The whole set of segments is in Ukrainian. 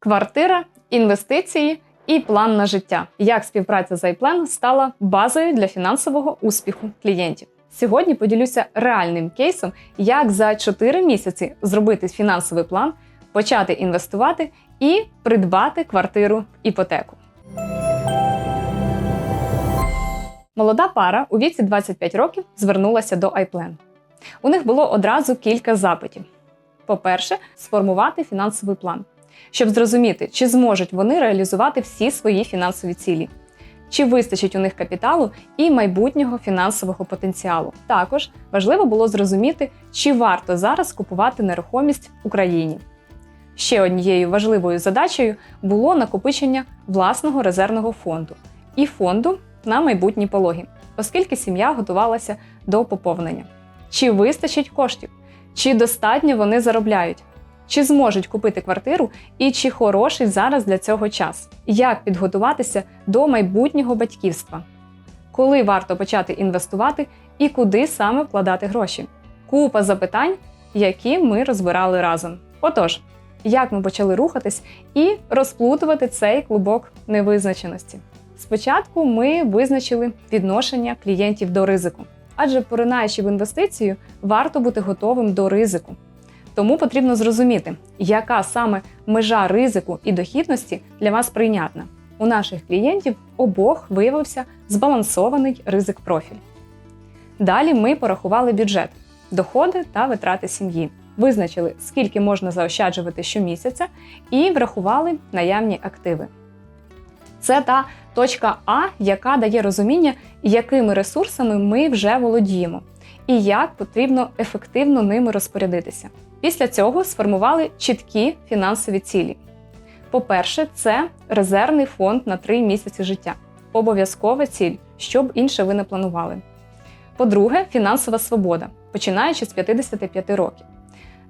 Квартира, інвестиції і план на життя. Як співпраця з iPlan стала базою для фінансового успіху клієнтів. Сьогодні поділюся реальним кейсом, як за 4 місяці зробити фінансовий план, почати інвестувати і придбати квартиру іпотеку. Молода пара у віці 25 років звернулася до iPlan. У них було одразу кілька запитів. По-перше, сформувати фінансовий план, щоб зрозуміти, чи зможуть вони реалізувати всі свої фінансові цілі, чи вистачить у них капіталу і майбутнього фінансового потенціалу. Також важливо було зрозуміти, чи варто зараз купувати нерухомість в Україні. Ще однією важливою задачею було накопичення власного резервного фонду і фонду на майбутні пологи, оскільки сім'я готувалася до поповнення. Чи вистачить коштів? Чи достатньо вони заробляють? Чи зможуть купити квартиру і чи хороший зараз для цього час? Як підготуватися до майбутнього батьківства? Коли варто почати інвестувати і куди саме вкладати гроші? Купа запитань, які ми розбирали разом. Отож, як ми почали рухатись і розплутувати цей клубок невизначеності? Спочатку ми визначили відношення клієнтів до ризику, адже поринаючи в інвестицію, варто бути готовим до ризику. Тому потрібно зрозуміти, яка саме межа ризику і дохідності для вас прийнятна. У наших клієнтів обох виявився збалансований ризик профіль. Далі ми порахували бюджет, доходи та витрати сім'ї, визначили, скільки можна заощаджувати щомісяця, і врахували наявні активи. Це та точка А, яка дає розуміння, якими ресурсами ми вже володіємо, і як потрібно ефективно ними розпорядитися. Після цього сформували чіткі фінансові цілі. По-перше, це резервний фонд на 3 місяці життя. Обов'язкова ціль, щоб інше ви не планували. По-друге, фінансова свобода, починаючи з 55 років.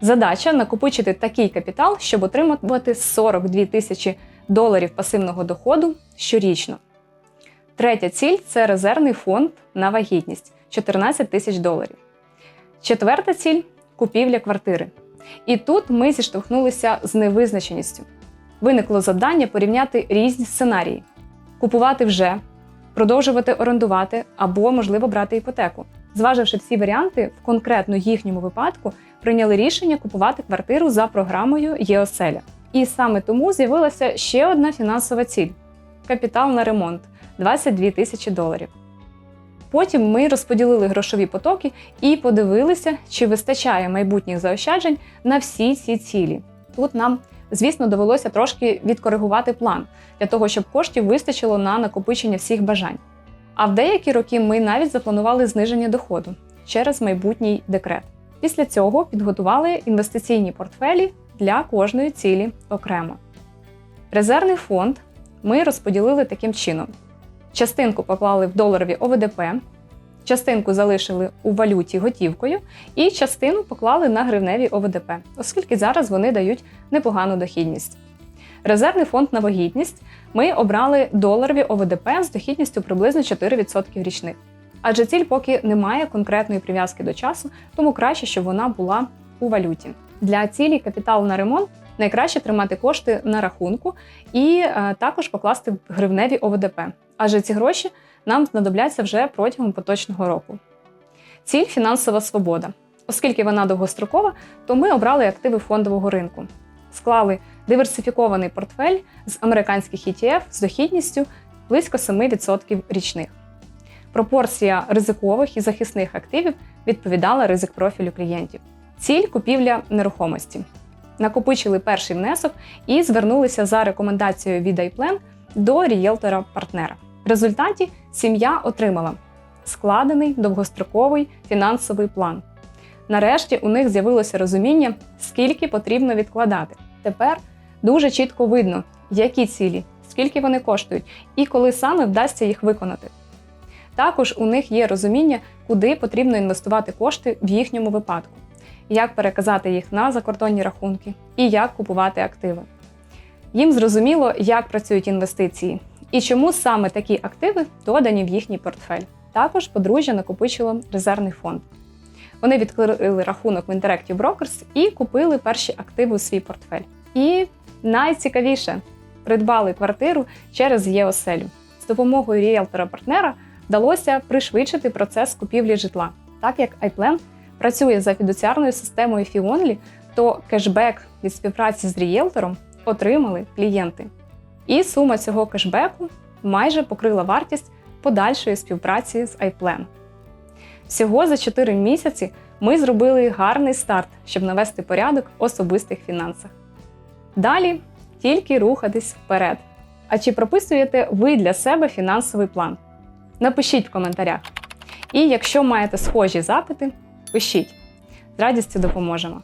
Задача накопичити такий капітал, щоб отримувати 42 тисячі доларів пасивного доходу щорічно. Третя ціль це резервний фонд на вагітність 14 тисяч доларів. Четверта ціль купівля квартири. І тут ми зіштовхнулися з невизначеністю. Виникло завдання порівняти різні сценарії: купувати вже, продовжувати орендувати або, можливо, брати іпотеку. Зваживши всі варіанти, в конкретно їхньому випадку прийняли рішення купувати квартиру за програмою ЄОСЕЛЯ. І саме тому з'явилася ще одна фінансова ціль капітал на ремонт 22 тисячі доларів. Потім ми розподілили грошові потоки і подивилися, чи вистачає майбутніх заощаджень на всі ці цілі. Тут нам, звісно, довелося трошки відкоригувати план для того, щоб коштів вистачило на накопичення всіх бажань. А в деякі роки ми навіть запланували зниження доходу через майбутній декрет. Після цього підготували інвестиційні портфелі для кожної цілі окремо. Резервний фонд ми розподілили таким чином: частинку поклали в доларові ОВДП, частинку залишили у валюті готівкою, і частину поклали на гривневі ОВДП, оскільки зараз вони дають непогану дохідність. Резервний фонд на вагітність ми обрали доларові ОВДП з дохідністю приблизно 4% річних. Адже ціль поки не має конкретної прив'язки до часу, тому краще, щоб вона була у валюті. Для цілі капіталу на ремонт найкраще тримати кошти на рахунку і е, також покласти гривневі ОВДП, адже ці гроші нам знадобляться вже протягом поточного року. Ціль фінансова свобода. Оскільки вона довгострокова, то ми обрали активи фондового ринку, склали диверсифікований портфель з американських ETF з дохідністю близько 7% річних. Пропорція ризикових і захисних активів відповідала ризик профілю клієнтів. Ціль купівля нерухомості. Накопичили перший внесок і звернулися за рекомендацією від iPlan до рієлтора-партнера. В результаті сім'я отримала складений довгостроковий фінансовий план. Нарешті у них з'явилося розуміння, скільки потрібно відкладати. Тепер дуже чітко видно, які цілі, скільки вони коштують і коли саме вдасться їх виконати. Також у них є розуміння, куди потрібно інвестувати кошти в їхньому випадку, як переказати їх на закордонні рахунки і як купувати активи. Їм зрозуміло, як працюють інвестиції і чому саме такі активи додані в їхній портфель. Також подружжя накопичило резервний фонд. Вони відкрили рахунок в Interactive Brokers і купили перші активи у свій портфель. І найцікавіше придбали квартиру через ЄОселю. З допомогою ріелтора-партнера вдалося пришвидшити процес купівлі житла. Так як iPlan працює за фідуціарною системою Фіонлі, то кешбек від співпраці з ріелтором отримали клієнти. І сума цього кешбеку майже покрила вартість подальшої співпраці з iPlan. Всього за 4 місяці ми зробили гарний старт, щоб навести порядок в особистих фінансах. Далі тільки рухатись вперед. А чи прописуєте ви для себе фінансовий план? Напишіть в коментарях. І якщо маєте схожі запити, пишіть. З радістю допоможемо.